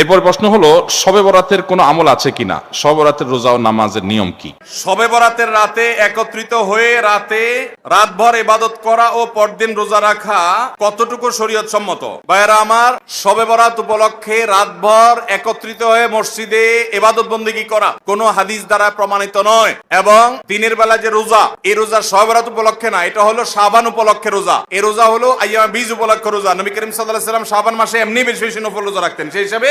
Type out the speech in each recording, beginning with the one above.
এরপর প্রশ্ন হলো, শবে বরাতের কোনো আমল আছে কিনা? সবে বরাতের রোজা ও নামাজের নিয়ম কি? শবে বরাতের রাতে একত্রিত হয়ে রাতে রাতভর ইবাদত করা ও পরদিন রোজা রাখা কতটুকু শরীয়ত সম্মত ভাইয়েরা আমার, শবে বরাত উপলক্ষে রাতভর একত্রিত হয়ে মসজিদে ইবাদত বন্দিগি করা? কোনো হাদিস দ্বারা প্রমাণিত নয়। এবং দিনের বেলা যে রোজা, এই রোজা সবে বরাত উপলক্ষে না, এটা হলো শাবান উপলক্ষে রোজা। এই রোজা হলো আইয়ামা বীজ উপলক্ষে রোজা। নবী করিম সাল্লাল্লাহু সাল্লাম শাবান মাসে এমনি বেশি বেশি নফল রোজা রাখতেন। সেই হিসাবে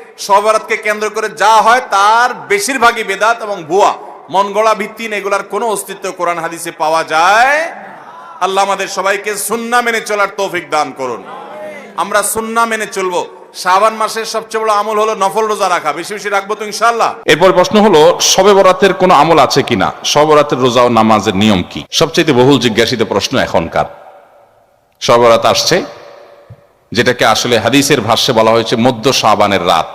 সবরাতকে কেন্দ্র করে যা হয় তার বেশিরভাগই বেদাত এবং ভুয়া। মন গড়া ভিত্তিন এগুলার কোনো অস্তিত্ব কোরআন হাদিসে পাওয়া যায় আল্লাহ আমাদের সবাইকে সুন্না মেনে চলার তৌফিক দান করুন। আমরা সুন্না মেনে চলবো। শাবান মাসের সবচেয়ে বড় আমল হলো নফল রোজা রাখা। বেশি বেশি রাখব তো ইনশাল্লাহ এরপর প্রশ্ন হলো, শবে বরাতের কোনো আমল আছে কিনা? শবে বরাতের রোজা ও নামাজের নিয়ম কি? সবচেয়ে বহুল জিজ্ঞাসিত প্রশ্ন এখনকার। শবে বরাত আসছে, যেটাকে আসলে হাদিসের ভাষ্যে বলা হয়েছে মধ্য শাবানের রাত।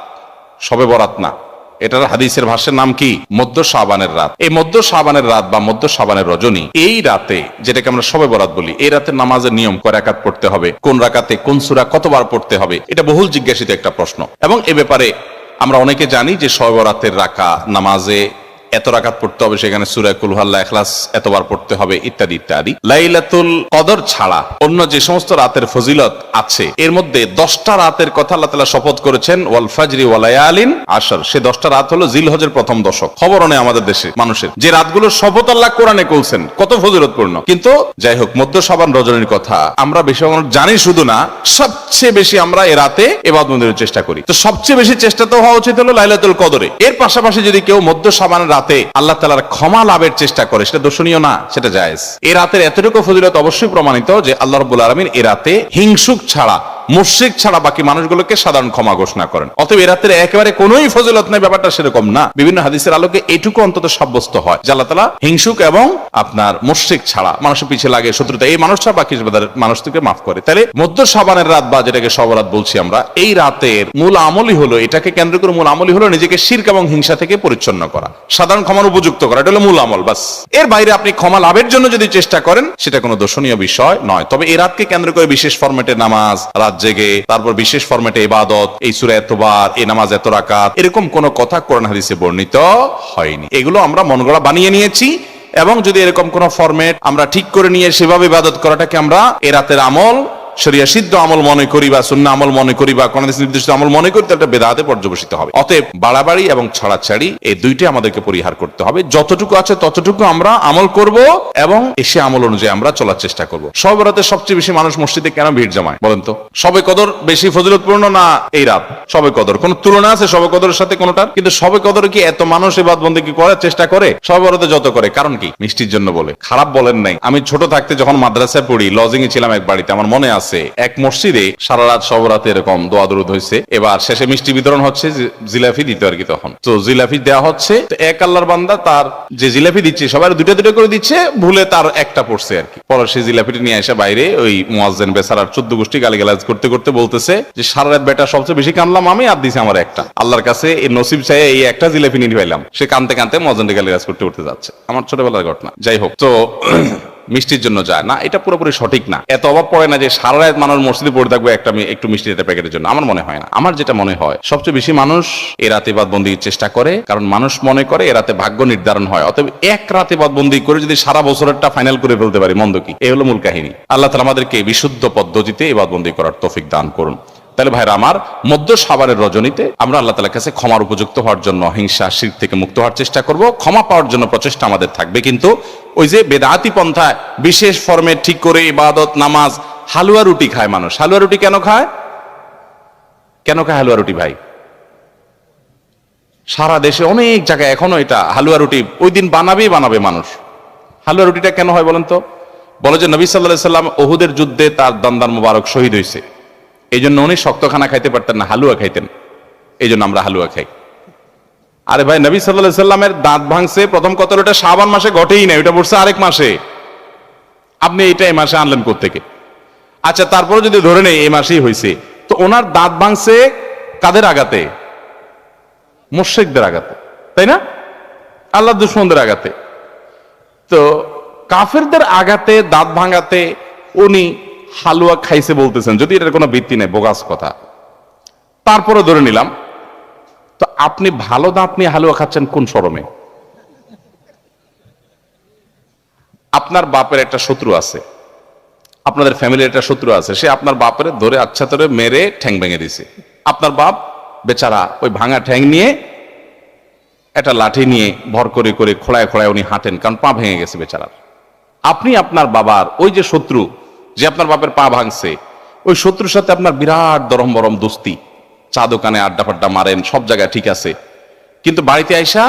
শবে বরাত না। এটার হাদিসের ভাষ্যের নাম কি? মধ্য সাবানের রাত। এই মধ্য সাবানের রাত বা মধ্য সাবানের রজনী, এই রাতে যেটাকে আমরা সবে বরাত বলি, এই রাতে নামাজের নিয়ম কয় রাকাত পড়তে হবে, কোন রাকাতে কোন সুরা কতবার পড়তে হবে, এটা বহুল জিজ্ঞাসিত একটা প্রশ্ন। এবং এ ব্যাপারে আমরা অনেকে জানি যে শবে বরাতের রাকা নামাজে এত রাকাত পড়তে হবে সেখানে সুরায় কুলহাল্লা এখলাস এতবার পড়তে হবে, ইত্যাদি ইত্যাদি। লাইলাতুল কদর ছাড়া অন্য যে সমস্ত রাতের ফজিলত আছে, এর মধ্যে দশটা রাতের কথা আল্লাহ তালা শপথ করেছেন, ওয়াল ফাজরি ওয়ালায়ালিন আশার। সে দশটা রাত হলো জিলহজের প্রথম দশক। খবর নেই আমাদের দেশে, মানুষের। যে রাতগুলোর শপথ আল্লাহ কোরআনে করছেন, কত ফজিলতপূর্ণ কিন্তু যাই হোক, মধ্য সাবান রজনীর কথা, আমরা বেশি জানি শুধু না, সবচেয়ে বেশি আমরা এ রাতে এবাদ মন্দিরের চেষ্টা করি। তো সবচেয়ে বেশি চেষ্টা তো হওয়া উচিত হলো লাইলাতুল কদরে। এর পাশাপাশি যদি কেউ মধ্য সাবানের রাতে আল্লাহ তালার ক্ষমা লাভের চেষ্টা করে, সেটা দর্শনীয় না, সেটা জায়েজ। এ রাতের এতটুকু ফজিলত অবশ্যই প্রমাণিত যে আল্লাহ রবুল আলমিন এ রাতে হিংসুক ছাড়া মুশ্রিক ছাড়া বাকি মানুষগুলোকে সাধারণ ক্ষমা ঘোষণা করেন। অতএব এ রাতের একেবারে কোনোই ফজিলত নেই, ব্যাপারটা সেরকম না। বিভিন্ন হাদিসের আলোকে এইটুকু অন্তত সাব্যস্ত হয় যে তালা হিংসুক এবং আপনার মুশ্রিক ছাড়া মানুষের পিছিয়ে লাগে, শত্রুতা। এই মানুষটা বাকি মানুষকে মাফ করে। তাহলে মধ্য সাবানের রাত বা যেটাকে সবরাত বলছি আমরা, এই রাতের মূল আমলই হলো, এটাকে কেন্দ্র করে মূল আমলই হলো নিজেকে শির্ক এবং হিংসা থেকে পরিচ্ছন্ন করা, সাধারণ ক্ষমার উপযুক্ত করা। এটা হলো মূল আমল, বাস। এর বাইরে আপনি ক্ষমা লাভের জন্য যদি চেষ্টা করেন, সেটা কোনো দর্শনীয় বিষয় নয়। তবে এই রাতকে কেন্দ্র করে বিশেষ ফরম্যাটে নামাজ, রাত জেগে, তারপর বিশেষ ফরম্যাটে ইবাদত, এই সুরা এতবার এই নামাজ এত রাকাত, এরকম কোনো কথা কোরআন হাদিসে বর্ণিত হয়নি। এগুলো আমরা মনগড়া বানিয়ে নিয়েছি এবং যদি এরকম কোন ফরম্যাট আমরা ঠিক করে নিয়ে সেভাবে ইবাদত করাটাকে আমরা এ রাতের আমল শরিয়া সিদ্ধ আমল মনে করি বা শূন্য আমল মনে করি বা কোন নির্দিষ্ট আমল মনে করি তাহলে বেদাতে পর্যবেসিত হবে। অতএব বাড়াবাড়ি এবং ছাড়াছাড়ি এই দুইটাই আমাদেরকে পরিহার করতে হবে। যতটুকু আছে ততটুকু আমরা আমল করব এবং এসে আমল অনুযায়ী আমরা চলার চেষ্টা করব। সব রাতে সবচেয়ে বেশি মানুষ মসজিদে কেন ভিড় জমায় বলেন তো? সবে কদর বেশি ফজিলতপূর্ণ না এই রাত? সবে কদর। কোন তুলনা আছে সবে কদরের সাথে কোনটার? কিন্তু সবে কদর কি এত মানুষ এবাদ বন্দী কি করার চেষ্টা করে? সবে রাতে যত করে। কারণ কি? মিষ্টির জন্য বলে। খারাপ বলেন নাই। আমি ছোট থাকতে যখন মাদ্রাসায় পড়ি লজিং এ ছিলাম এক বাড়িতে, আমার মনে আছে এক মসজিদে সারা রাত সব রাতে এরকম দোয়া দরুদ হয়েছে এবার শেষে মিষ্টি বিতরণ হচ্ছে জি- জিলাপি দিতে আর কি তখন। তো জিলাপি দেওয়া হচ্ছে এক আল্লাহর বান্দা তার যে জিলাপি দিচ্ছে, সবাই দুটো দুটো করে দিচ্ছে, ভুলে তার একটা পড়ছে আর কি। পরে সেই জিলাপিটা নিয়ে এসে বাইরে ওই মুয়াজ্জেন বেসারার চোদ্দ গোষ্ঠী গালিগালাজ করতে করতে বলতেছে যে সারা রাত বেটা সবচেয়ে বেশি কানলাম আমি আর দিছে আমার একটা। আল্লাহর কাছে এই নসিব চাই এই একটা জিলাপি নিয়ে পাইলাম। সে কানতে কানতে মজেন্ডে গালিগালাজ করতে করতে যাচ্ছে। আমার ছোটবেলার ঘটনা। যাই হোক, তো মিষ্টির জন্য যায়। না, এটা পুরোপুরি সঠিক না। এত অভাব পড়ে না যে সারা রাত মানুষ মসজিদে পড়ে থাকবে একটা একটু মিষ্টি একটা প্যাকেটের জন্য। আমার মনে হয় না। আমার যেটা মনে হয়, সবচেয়ে বেশি মানুষ এ রাতে বাদবন্দির চেষ্টা করে, কারণ মানুষ মনে করে এ রাতে ভাগ্য নির্ধারণ হয়। অতএব এক রাতে বাদবন্দি করে যদি সারা বছরেরটা ফাইনাল করে ফেলতে পারি, মন্দ কি? এই হলো মূল কাহিনী। আল্লাহ তালা আমাদেরকে বিশুদ্ধ পদ্ধতিতে এই বাদবন্দি করার তৌফিক দান করুন। তাহলে ভাইরা আমার, মধ্য সাবারের রজনীতে আমরা আল্লাহ তালার কাছে ক্ষমার উপযুক্ত হওয়ার জন্য, হিংসা, শির থেকে মুক্ত হওয়ার চেষ্টা করব। ক্ষমা পাওয়ার জন্য প্রচেষ্টা আমাদের থাকবে। কিন্তু ওই যে বেদাতি পন্থায় বিশেষ ফর্মে ঠিক করে ইবাদত, নামাজ, হালুয়া রুটি খায় মানুষ। হালুয়া রুটি কেন খায়? কেন খায় হালুয়া রুটি ভাই? সারা দেশে অনেক জায়গায় এখনও এটা হালুয়া রুটি ওই দিন বানাবেই বানাবে মানুষ। হালুয়া রুটিটা কেন হয় বলেন তো? বলে যে নবী সাল্লাহ সাল্লাম ওহুদের যুদ্ধে তার দন্দান মুবারক শহীদ হয়েছে এই জন্য উনি শক্ত খানা খাইতে পারতেন না, হালুয়া খাইতেন। এই জন্য আমরা হালুয়া খাই। আরে ভাই, নবী সাল্লাহ সাল্লামের দাঁত ভাঙছে, প্রথম কত ওটা শাবান মাসে ঘটেই না ওটা পড়ছে আরেক মাসে। আপনি এটা এই মাসে আনলেন থেকে আচ্ছা তারপরে যদি ধরে নেই, এই মাসেই হয়েছে তো ওনার দাঁত ভাঙছে কাদের আগাতে মোশেকদের আগাতে তাই না? আল্লাহ দুশ্মনদের আগাতে তো কাফেরদের আগাতে দাঁত ভাঙাতে উনি হালুয়া খাইছে বলতেছেন, যদি এটার কোনো ভিত্তি নেই, বোগাস কথা। তারপরে ধরে নিলাম, তো আপনি ভালো দাঁত নিয়ে হালুয়া খাচ্ছেন কোন শরমে? আপনার বাপের একটা শত্রু আছে, আপনাদের ফ্যামিলির একটা শত্রু আছে, সে আপনার বাপের ধরে আচ্ছা ধরে মেরে ঠ্যাং ভেঙে দিছে আপনার বাপ বেচারা ওই ভাঙা ঠ্যাং নিয়ে একটা লাঠি নিয়ে ভর করে করে খোলায় খোলায় উনি হাঁটেন, কারণ পা ভেঙে গেছে বেচারার। আপনি আপনার বাবার ওই যে শত্রু যে আপনার বাপের পা ভাঙছে, ওই শত্রুর সাথে আপনার বিরাট দরম বরম দোস্তি। চা দোকানে আড্ডা ফাড্ডা মারেন, সব জায়গায় ঠিক আছে। কিন্তু বাড়িতে আইসা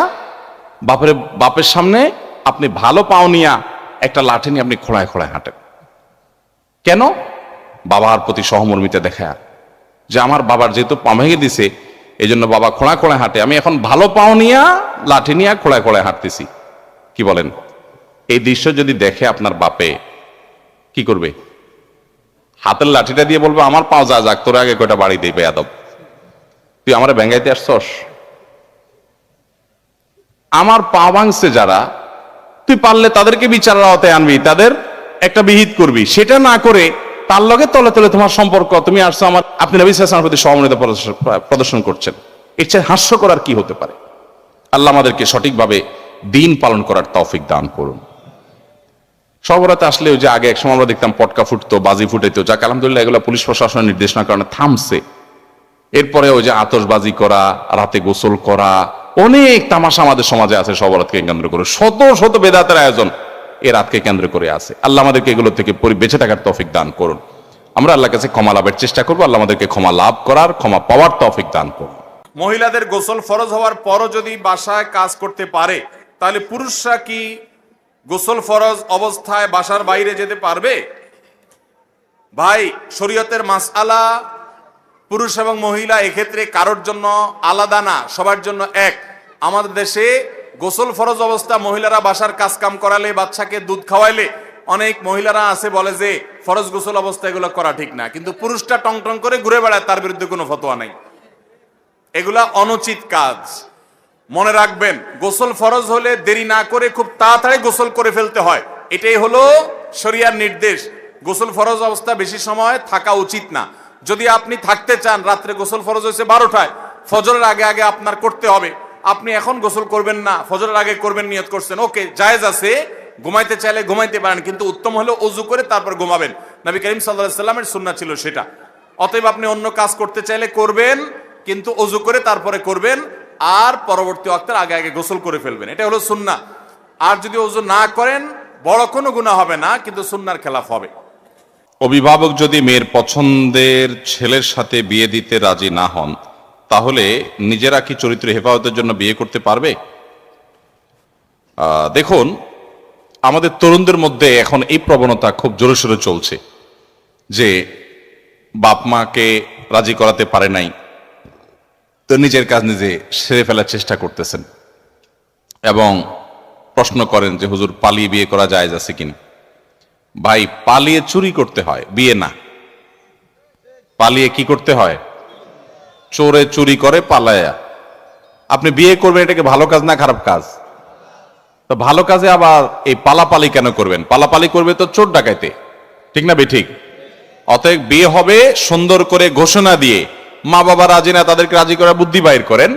বাপের বাপের সামনে আপনি ভালো পাও নিয়া একটা লাঠি নিয়ে আপনি খোঁড়ায় খোঁড়ায় হাঁটেন। কেন? বাবার প্রতি সহমর্মিতা দেখা যে আমার বাবার যেহেতু পা ভেঙে দিছে এই জন্য বাবা খোঁড়া খোঁড়া হাঁটে। আমি এখন ভালো পাও নিয়া লাঠি নিয়ে খোঁড়ায় খোঁড়ায় হাঁটতেছি। কি বলেন? এই দৃশ্য যদি দেখে আপনার বাপে, কি করবে? হাতের লাঠিটা দিয়ে বলবে, আমার পাও যা যাক, তোর আগে কয়টা বাড়ি দিবে, আদব। তুই আমার ব্যাঙ্গাইতে আসছস? আমার পা ভাঙছে যারা, তুই পারলে তাদেরকে বিচার আওতায় আনবি, তাদের একটা বিহিত করবি। সেটা না করে তার লগে তলে তলে তোমার সম্পর্ক, তুমি আসছো আমার আপনি নবী সাল্লাল্লাহু প্রতি সহমর্মিতা প্রদর্শন- করছেন। এর চেয়ে হাস্যকর আর কি হতে পারে? আল্লাহ আমাদেরকে সঠিকভাবে দিন পালন করার তৌফিক দান করুন। সবরাতে আসলে যে আগে একসময় আমরা দেখতাম পটকা ফুটতো, বাজি ফুটাইতো। যাক, আলহামদুলিল্লাহ এগুলো পুলিশ প্রশাসনের নির্দেশনার কারণে থামছে। এরপরে ওই যে আতশবাজি করা, রাতে গোসল করা, অনেক তামাশা আমাদের সমাজে আছে সবরাতকে কেন্দ্র করে। শত শত বেদাতের আয়োজন এ রাতকে কেন্দ্র করে আছে। আল্লাহ আমাদেরকে এগুলো থেকে বেঁচে থাকার তৌফিক দান করুন। আমরা আল্লাহ কাছে ক্ষমা লাভের চেষ্টা করব, আল্লাহ আমাদেরকে ক্ষমা লাভ করার, ক্ষমা পাওয়ার তৌফিক দান করুন। মহিলাদের গোসল ফরজ হওয়ার পরও যদি বাসায় কাজ করতে পারে, তাহলে পুরুষরা কি গোসল ফরজ অবস্থায় বাসার বাইরে যেতে পারবে? ভাই, শরীয়তের মাসআলা পুরুষ এবং মহিলা এক্ষেত্রে কারোর জন্য আলাদা না, সবার জন্য এক। আমাদের দেশে গোসল ফরজ অবস্থা মহিলারা বাসার কাজ কাম করালে, বাচ্চাকে দুধ খাওয়াইলে অনেক মহিলারা আছে বলে যে, ফরজ গোসল অবস্থা এগুলো করা ঠিক না। কিন্তু পুরুষটা টং টং করে ঘুরে বেড়ায়, তার বিরুদ্ধে কোনো ফতোয়া নাই। এগুলা অনুচিত কাজ। মনে রাখবেন, গোসল ফরজ হলে দেরি না করে খুব তাড়াতাড়ি গোসল করে ফেলতে হয়। এটাই হলো শরিয়ার নির্দেশ। গোসল ফরজ অবস্থা বেশি সময় থাকা উচিত না। যদি আপনি থাকতে চান, রাত্রে গোসল ফরজ হয়েছে বারোটায়, ফজরের আগে আগে আপনার করতে হবে। আপনি এখন গোসল করবেন না, ফজরের আগে করবেন, নিয়ত করছেন। ওকে, জায়েজ আছে, ঘুমাইতে চাইলে ঘুমাইতে পারেন, কিন্তু উত্তম হলো অজু করে তারপর ঘুমাবেন। নবী করিম সাল্লাহ সাল্লামের সুন্না ছিল সেটা। অতএব আপনি অন্য কাজ করতে চাইলে করবেন, কিন্তু অজু করে তারপরে করবেন। আর পরবর্তী অক্তের আগে আগে গোসল করে ফেলবেন। এটা হলো সুন্না। আর যদি অজু না করেন, বড় কোনো গুণা হবে না, কিন্তু সুন্নার খেলাফ হবে। অভিভাবক যদি মেয়ের পছন্দের ছেলের সাথে বিয়ে দিতে রাজি না হন, তাহলে নিজেরা কি চরিত্র হেফাজতের জন্য বিয়ে করতে পারবে? দেখুন, আমাদের তরুণদের মধ্যে এখন এই প্রবণতা খুব জোরে সোরে চলছে যে বাপ মাকে রাজি করাতে পারে নাই। তো নিজের কাজ নিজে সেরে ফেলার চেষ্টা করতেছেন। এবং প্রশ্ন করেন যে, হুজুর, পালিয়ে বিয়ে করা যায় আছে কিনা? ভাই, পালিয়ে চুরি করতে হয়, বিয়ে না। পালিয়ে কি করতে হয়? চোরে চুরি করে পালায়া। আপনি বিয়ে করবেন এটাকে ভালো কাজ না খারাপ কাজ? তো ভালো কাজে আবার এই পালাপালি কেন করবেন? পালাপালি করবে তো চোর ডাকাইতে। ঠিক না, বে, ঠিক? অতএব বিয়ে হবে সুন্দর করে ঘোষণা দিয়ে মা বাবা রাজি না, তাদেরকে রাজি করে বুদ্ধি বাইর করেন।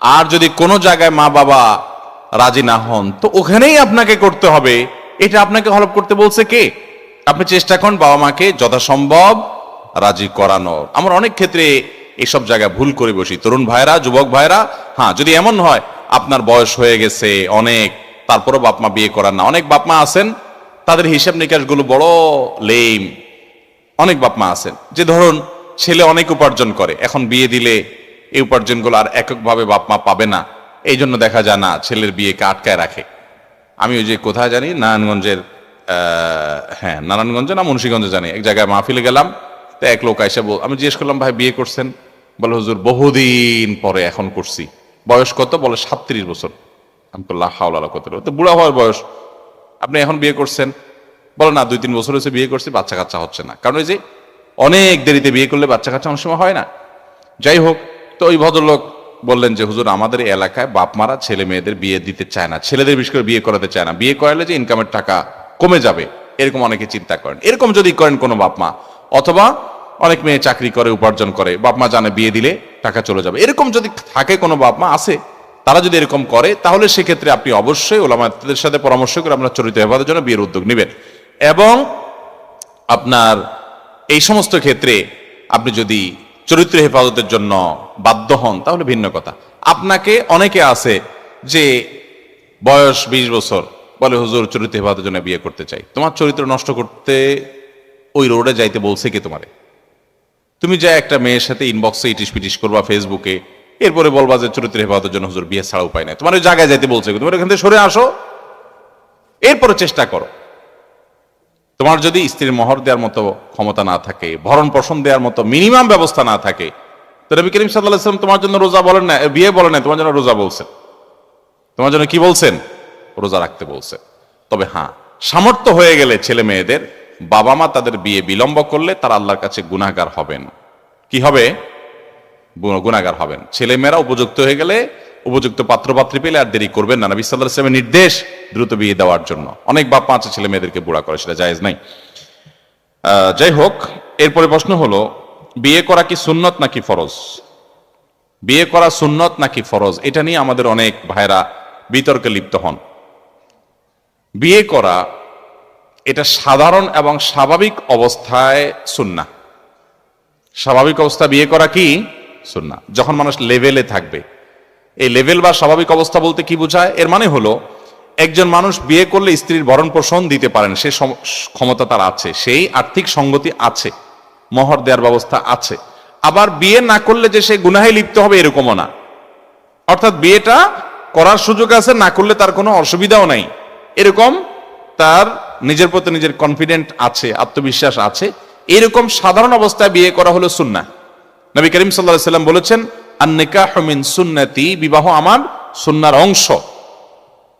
আর যদি কোনো জায়গায় মা বাবা রাজি না হন, তো ওখানেই আপনাকে করতে হবে। এটা আপনাকে হলপ করতে বলছে কে? আপনি চেষ্টা করুন বাবা মাকে যথাসম্ভব রাজি করানোর। আমার অনেক ক্ষেত্রে এসব জায়গায় ভুল করে বসি। তরুণ ভাইরা, যুবক ভাইরা হ্যাঁ যদি এমন হয়, আপনার বয়স হয়ে গেছে অনেক, তারপরও বাপমা বিয়ে করান না। অনেক বাপমা আছেন, তাদের হিসাব নিকাশগুলো বড় লেম। অনেক বাপমা আছেন। যে ধরুন ছেলে অনেক উপার্জন করে। এখন বিয়ে দিলে এই উপার্জনগুলো আর এককভাবে বাপ মা পাবে না। এই জন্য দেখা যায় না, ছেলের বিয়েকে আটকায় রাখে। আমি ওই যে কোথায় জানি? নারায়ণগঞ্জের হ্যাঁ নারায়ণগঞ্জে না মুন্সীগঞ্জে জানি। এক জায়গায় মাহফিলে গেলাম, তো এক লোক আইসা বল আমি জিজ্ঞেস করলাম, ভাই, বিয়ে করছেন? বলে, হুজুর, বহুদিন পরে এখন করছি। বয়স কত? বলে, সাতত্রিশ বছর। আমি বললাম হাওলা কত তো বুড়া হওয়ার বয়স, আপনি এখন বিয়ে করছেন? বলে, না দুই তিন বছর হয়েছে বিয়ে করছি, বাচ্চা কাচ্চা হচ্ছে না। কারণ ওই যে অনেক দেরিতে বিয়ে করলে বাচ্চা কাচ্চা অনেক সময় হয় না। যাই হোক, তো ওই ভদ্রলোক বললেন যে, হুজুর, আমাদের এলাকায় বাপ মারা ছেলে মেয়েদের বিয়ে দিতে চায় না। ছেলেদের বিশেষ করে বিয়ে করাতে চায় না। বিয়ে করালে যে ইনকামের টাকা কমে যাবে, এরকম অনেকে চিন্তা করেন। এরকম যদি করেন কোনো বাপ মা অথবা অনেক মেয়ে চাকরি করে, উপার্জন করে বাপ মা জানে বিয়ে দিলে টাকা চলে যাবে। এরকম যদি থাকে কোনো বাপ মা আছে, তারা যদি এরকম করে, তাহলে সেক্ষেত্রে আপনি অবশ্যই ওলামাদের সাথে পরামর্শ করে আপনার চরিত্র হেফাজতের জন্য বিয়ের উদ্যোগ নেবেন। এবং আপনার এই সমস্ত ক্ষেত্রে আপনি যদি চরিত্র হেফাজতের জন্য বাধ্য হন, তাহলে ভিন্ন কথা। আপনাকে অনেকে আছে যে বয়স বিশ বছর বলে, হুজুর, চরিত্র হেফাজতের জন্য বিয়ে করতে চাই। তোমার চরিত্র নষ্ট করতে ওই রোডে যাইতে বলছে কি তোমারে? তুমি যা একটা মেয়ের সাথে ইনবক্সে ইটিস পিটিস করবা ফেসবুকে এরপরে বলবা যে চরিত্র হেফাজতের জন্য হুজুর বিয়ে ছাড়া উপায় নাই। তোমার ওই জায়গায় যাইতে বলছে? তোমার এখান থেকে সরে আসো। এরপরে চেষ্টা করো। তোমার যদি স্ত্রীর মহর দেওয়ার মতো ক্ষমতা না থাকে, ভরণ পোষণ দেওয়ার মতো মিনিমাম ব্যবস্থা না থাকে, তো নবী করিম সাল্লাহ তোমার জন্য রোজা বলেন না, বিয়ে বলেন না, তোমার জন্য রোজা বলছেন। তোমার জন্য কি বলছেন? রোজা রাখতে বলছেন। তবে হ্যাঁ সামর্থ্য হয়ে গেলে ছেলে মেয়েদের বাবা মা তাদের বিয়ে বিলম্ব করলে তারা আল্লাহর কাছে গুনাহগার হবেন। কি হবে? গু- গুনাহগার হবেন। ছেলে মেয়েরা উপযুক্ত হয়ে গেলে উপযুক্ত পাত্রপাত্রী পেলে আর দেরি করবেন না। নবী সাল্লাহ ইসলামের নির্দেশ দ্রুত বিয়ে দেওয়ার জন্য। অনেক বাপ পাঁচ ছেলে মেয়েদেরকে বুড়া করে, সেটা জায়েজ নাই। যাই হোক, এরপরে প্রশ্ন হলো, বিয়ে করা কি সুন্নত নাকি ফরজ? বিয়ে করা সুন্নত নাকি ফরজ? এটা নিয়ে আমাদের অনেক ভাইরা বিতর্কে লিপ্ত হন। বিয়ে করা এটা সাধারণ এবং স্বাভাবিক অবস্থায় সুন্না। স্বাভাবিক অবস্থা বিয়ে করা কি? সুন্না। যখন মানুষ লেভেলে থাকবে এই লেভেল বা স্বাভাবিক অবস্থা বলতে কি বোঝায়? এর মানে হলো, একজন মানুষ বিয়ে করলে স্ত্রীর ভরণ পোষণ দিতে পারেন, সে ক্ষমতা তার আছে, সেই আর্থিক সঙ্গতি আছে, মহর দেওয়ার ব্যবস্থা আছে। আবার বিয়ে না করলে যে সে গুনাহে লিপ্ত হবে এরকমও না। অর্থাৎ বিয়েটা করার সুযোগ আছে, না করলে তার কোনো অসুবিধাও নাই। এরকম তার নিজের প্রতি নিজের কনফিডেন্ট আছে, আত্মবিশ্বাস আছে। এরকম সাধারণ অবস্থায় বিয়ে করা হলো সুন্না নবী করিম সাল্লাহ সাল্লাম বলেছেন আন্নিকাহ মিন সুন্নতি, বিবাহ আমার সুন্নার অংশ।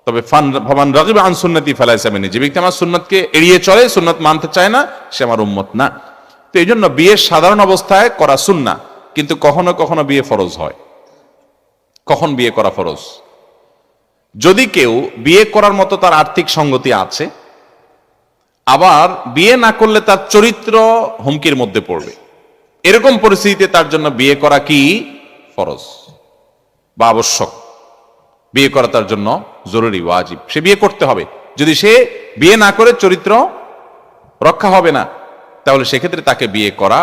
তবে ফান ভবান রাগিব আন সুন্নতি ফেলাইছে আমি যে ব্যক্তি আমার সুন্নতকে এড়িয়ে চলে, সুন্নত মানতে চায় না, সে আমার উম্মত না। তো এই জন্য বিয়ে সাধারণ অবস্থায় করা সুন্না, কিন্তু কখনো কখনো বিয়ে ফরজ হয়। কখন বিয়ে করা ফরজ? যদি কেউ বিয়ে করার মতো তার আর্থিক সঙ্গতি আছে, আবার বিয়ে না করলে তার চরিত্র হুমকির মধ্যে পড়বে। এরকম পরিস্থিতিতে তার জন্য বিয়ে করা কি ফরজ, বা আবশ্যক। বিয়ে করা তার জন্য জরুরি, ওয়াজিব। সে বিয়ে করতে হবে। যদি সে বিয়ে না করে চরিত্র রক্ষা হবে না, তাহলে সেক্ষেত্রে তাকে বিয়ে করা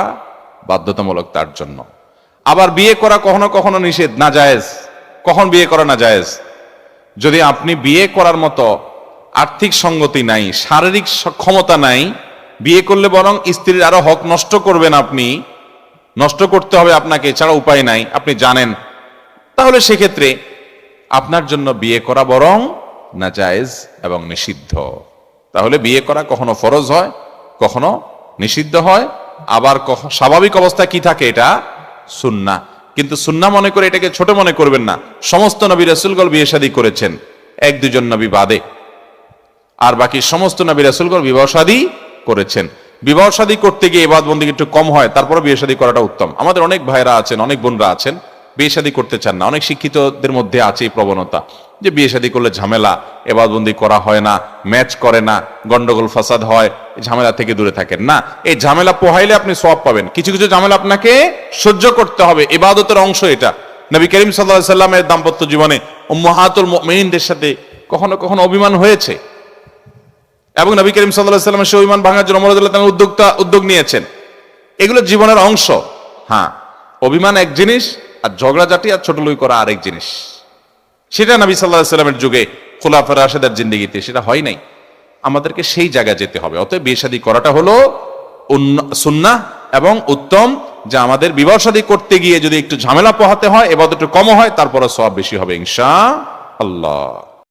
বাধ্যতামূলক তার জন্য। আবার বিয়ে করা কখনো কখনো নিষেধ না জায়েজ কখন বিয়ে করা না জায়েজ যদি আপনি বিয়ে করার মতো আর্থিক সঙ্গতি নাই, শারীরিক ক্ষমতা নাই, বিয়ে করলে বরং স্ত্রীর আরও হক নষ্ট করবেন আপনি নষ্ট করতে হবে আপনাকে, এছাড়া উপায় নাই, আপনি জানেন। তাহলে সেক্ষেত্রে আপনার জন্য বিয়ে করা বরং না জায়েজ এবং নিষিদ্ধ। তাহলে বিয়ে করা কখনো ফরজ হয়, কখনো নিষিদ্ধ হয়, আবার স্বাভাবিক অবস্থা কি থাকে এটা? সুন্না কিন্তু সুন্না মনে করে এটাকে ছোট মনে করবেন না। সমস্ত নবী রাসুলগল বিয়ে শাদী করেছেন, এক দুজন নবী বাদে। আর বাকি সমস্ত নবী রাসুলগল বিবাহ শাদী করেছেন। বিবাহ শাদী করতে গিয়ে এবাদ বন্দি একটু কম হয় তারপরে বিয়ে শাদী করাটা উত্তম। আমাদের অনেক ভাইরা আছেন, অনেক বোনরা আছেন বিয়ে শাদী করতে চান না। অনেক শিক্ষিতদের মধ্যে আছে এই প্রবণতা যে বিয়ে শাদী করলে ঝামেলা, এবাদবন্দি করা হয় না, ম্যাচ করে না, গন্ডগোল, ফাসাদ হয় ঝামেলা থেকে দূরে থাকেন। না, এই ঝামেলা পোহাইলে আপনি সব পাবেন। কিছু কিছু ঝামেলা আপনাকে সহ্য করতে হবে, এবাদতের অংশ এটা। নবী করিম সাল্লাহ সাল্লামের দাম্পত্য জীবনে উম্মাহাতুল মেহিনদের সাথে কখনো কখনো অভিমান হয়েছে। এবং নবী করিম সাল্লাহ সাল্লামের সেই অভিমান ভাঙার জন্য মরদুল্লাহ উদ্যোক্তা, উদ্যোগ নিয়েছেন। এগুলো জীবনের অংশ। হ্যাঁ অভিমান এক জিনিস, আর ঝগড়াঝাটি আর ছোট লুই করা আরেক জিনিস। সেটা নবী সাল্লাহ সাল্লামের যুগে খোলাফা রাশেদার জিন্দিগিতে সেটা হয় নাই। আমাদেরকে সেই জায়গায় যেতে হবে। অতএব বিয়ে করাটা হলো সুন্না এবং উত্তম যে আমাদের বিবাহ শাদী করতে গিয়ে যদি একটু ঝামেলা পোহাতে হয় এবার একটু কম হয় তারপরে সব বেশি হবে ইনশা আল্লাহ